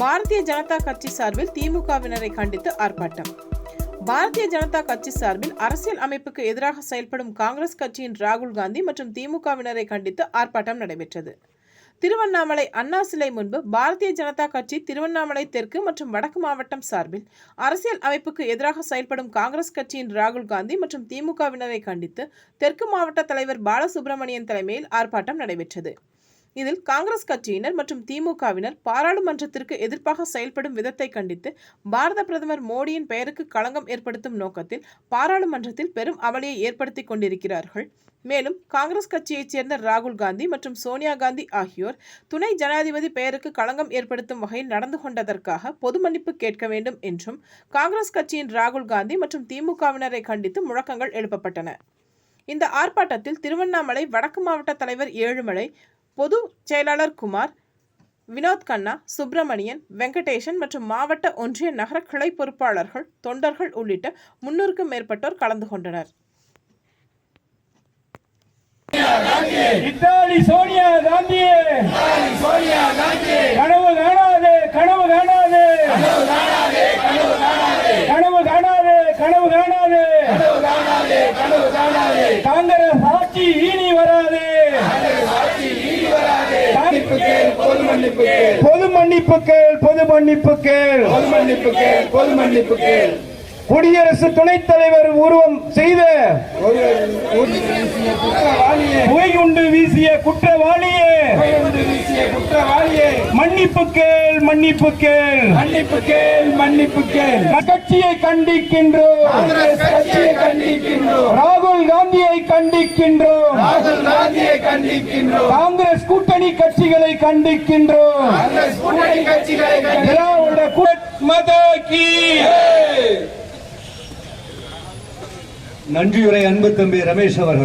பாரதிய ஜனதா கட்சி சார்பில் திமுகவினரை கண்டித்து ஆர்ப்பாட்டம். பாரதிய ஜனதா கட்சி சார்பில் அரசியல் அமைப்புக்கு எதிராக செயல்படும் காங்கிரஸ் கட்சியின் ராகுல் காந்தி மற்றும் திமுகவினரை கண்டித்து ஆர்ப்பாட்டம் நடைபெற்றது. திருவண்ணாமலை அண்ணா சிலை முன்பு பாரதிய ஜனதா கட்சி திருவண்ணாமலை தெற்கு மற்றும் வடக்கு மாவட்டம் சார்பில் அரசியல் அமைப்புக்கு எதிராக செயல்படும் காங்கிரஸ் கட்சியின் ராகுல் காந்தி மற்றும் திமுகவினரை கண்டித்து தெற்கு மாவட்ட தலைவர் பாலசுப்ரமணியன் தலைமையில் ஆர்ப்பாட்டம் நடைபெற்றது. இதில் காங்கிரஸ் கட்சியினர் மற்றும் திமுகவினர் பாராளுமன்றத்திற்கு எதிர்ப்பாக செயல்படும் விதத்தை கண்டித்து பாரத பிரதமர் மோடியின் பெயருக்கு களங்கம் ஏற்படுத்தும் நோக்கத்தில் பாராளுமன்றத்தில் பெரும் அவலியை ஏற்படுத்திக் கொண்டிருக்கிறார்கள். மேலும் காங்கிரஸ் கட்சியைச் சேர்ந்த ராகுல் காந்தி மற்றும் சோனியா காந்தி ஆகியோர் துணை ஜனாதிபதி பெயருக்கு களங்கம் ஏற்படுத்தும் வகையில் நடந்து கொண்டதற்காக பொது மன்னிப்பு கேட்க வேண்டும் என்றும் காங்கிரஸ் கட்சியின் ராகுல் காந்தி மற்றும் திமுகவினரை கண்டித்து முழக்கங்கள் எழுப்பப்பட்டன. இந்த ஆர்ப்பாட்டத்தில் திருவண்ணாமலை வடக்கு மாவட்ட தலைவர் ஏழுமலை பொது செயலாளர் குமார் வினோத் கண்ணா சுப்பிரமணியன் வெங்கடேசன் மற்றும் மாவட்ட ஒன்றிய நகர கிளை பொறுப்பாளர்கள் தொண்டர்கள் உள்ளிட்ட முன்னூறுக்கும் மேற்பட்டோர் கலந்து கொண்டனர். இத்தாலி சோனியா காந்தியே! கனவு காணாதே! கனவு காணாதே! கனவு காணாதே! கனவு காணாதே! காங்கிரஸ் ஆட்சி இனி பொது மன்னிப்பு கேள் பொது மன்னிப்பு கேள். பொது மன்னிப்பு கேள் பொது மன்னிப்பு கேள். குடியரசு துணைத் தலைவர் உருவம் செய்த புகையுண்டு வீசிய குற்றவாளியே. மன்னிப்பு கேள் மன்னிப்பு கேள். மன்னிப்பு கேள் மன்னிப்பு கேள். கட்சியை கண்டிக்கின்றோம். ராகுல் காந்தியை கண்டிக்கின்றோம். காங்கிரஸ் கூட்டணி கட்சிகளை கண்டிக்கின்றோம். திராவிட குட் மதா கி நன்றியுரை அன்பு தம்பி ரமேஷ் அவர்கள்.